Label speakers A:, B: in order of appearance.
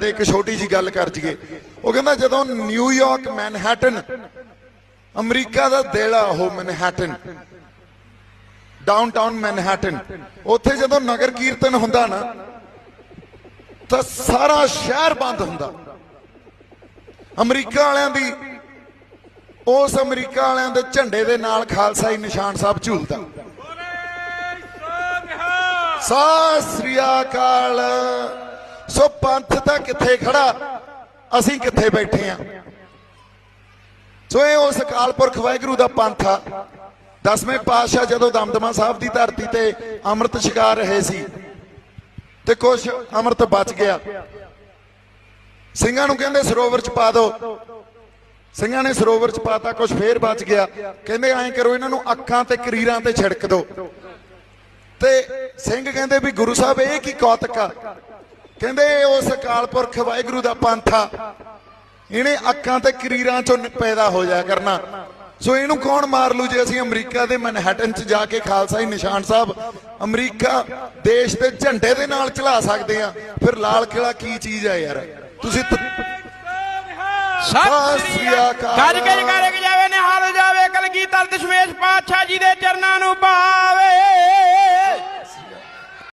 A: ਤੇ ਇੱਕ ਛੋਟੀ ਜੀ ਗੱਲ ਕਰ ਜੀਏ। ਉਹ ਕਹਿੰਦਾ ਜਦੋਂ ਨਿਊਯਾਰਕ ਮੈਨਹਟਨ ਅਮਰੀਕਾ ਦਾ ਦਿਲ ਆ ਉਹ ਮੈਨਹਟਨ ਡਾਊਨਟਾਊਨ ਮੈਨਹਟਨ ਉੱਥੇ ਜਦੋਂ ਨਗਰ ਕੀਰਤਨ ਹੁੰਦਾ ਨਾ ਤਾਂ ਸਾਰਾ ਸ਼ਹਿਰ ਬੰਦ ਹੁੰਦਾ। ਅਮਰੀਕਾ ਵਾਲਿਆਂ ਦੀ ਉਸ ਅਮਰੀਕਾ ਵਾਲਿਆਂ ਦੇ ਝੰਡੇ ਦੇ ਨਾਲ ਖਾਲਸਾਈ ਨਿਸ਼ਾਨ ਸਾਹਿਬ ਝੂਲਦਾ। ਸਤਿ ਸ੍ਰੀ ਅਕਾਲ। ਸੋ ਪੰਥ ਤਾਂ ਕਿੱਥੇ ਖੜਾ? ਅਸੀਂ ਕਿੱਥੇ ਬੈਠੇ ਆ? ਸੋ ਇਹ ਉਸ ਅਕਾਲ ਪੁਰਖ ਵਾਹਿਗੁਰੂ ਦਾ ਪੰਥ ਆ। ਦਸਵੇਂ ਪਾਤਸ਼ਾਹ ਜਦੋਂ ਦਮਦਮਾ ਸਾਹਿਬ ਦੀ ਧਰਤੀ ਤੇ ਅੰਮ੍ਰਿਤ ਛਕਾ ਰਹੇ ਸੀ ਤੇ ਕੁਝ ਅੰਮ੍ਰਿਤ ਬਚ ਗਿਆ। ਸਿੰਘਾਂ ਨੂੰ ਕਹਿੰਦੇ, ਸਰੋਵਰ ਚ ਪਾ ਦਿਓ ਸਿੰਘਾਂ ਨੇ ਸਰੋਵਰ ਚ ਪਾਤਾ ਕੁਝ ਫੇਰ ਬਚ ਗਿਆ। ਕਹਿੰਦੇ, ਐਂ ਕਰੋ, ਇਹਨਾਂ ਨੂੰ ਅੱਖਾਂ ਤੇ ਕਰੀਰਾਂ ਤੇ ਛਿੜਕ ਦਿਓ ਤੇ ਸਿੰਘ ਕਹਿੰਦੇ ਵੀ ਗੁਰੂ ਸਾਹਿਬ, ਇਹ ਕੀ ਕੌਤਕ ਆ? ਕਹਿੰਦੇ ਉਸ ਅਕਾਲ ਪੁਰਖ ਵਾਹਿਗੁਰੂ ਦਾ ਪੰਥ ਇਹਨੇ ਅੱਖਾਂ ਤੇ ਕਰੀਰਾਂ ਚੋਂ ਪੈਦਾ ਹੋ ਜਾਇਆ ਕਰਨਾ। ਸੋ ਇਹਨੂੰ ਕੌਣ ਮਾਰ ਲੂ ਜੇ ਅਸੀਂ ਅਮਰੀਕਾ ਦੇ ਮਨਹਟਨ ਚ ਜਾ ਕੇ ਖਾਲਸਾਈ ਨਿਸ਼ਾਨ ਸਾਹਿਬ ਅਮਰੀਕਾ ਦੇਸ਼ ਦੇ ਝੰਡੇ ਦੇ ਨਾਲ ਚਲਾ ਸਕਦੇ ਆ। ਫਿਰ ਲਾਲ ਕਿਲਾ ਕੀ ਚੀਜ਼ ਆ ਯਾਰ? ਤੁਸੀਂ
B: ਸਤਿ ਸ੍ਰੀ ਅਕਾਲ। ਗੱਜ ਜਾਵੇ ਨਿਹਾਲ ਜਾਵੇ ਕਲਗੀਧਰ ਦਸ਼ਮੇਸ਼ ਪਾਤਸ਼ਾਹ ਜੀ ਦੇ ਚਰਨਾਂ ਨੂੰ ਭਾਵੇ।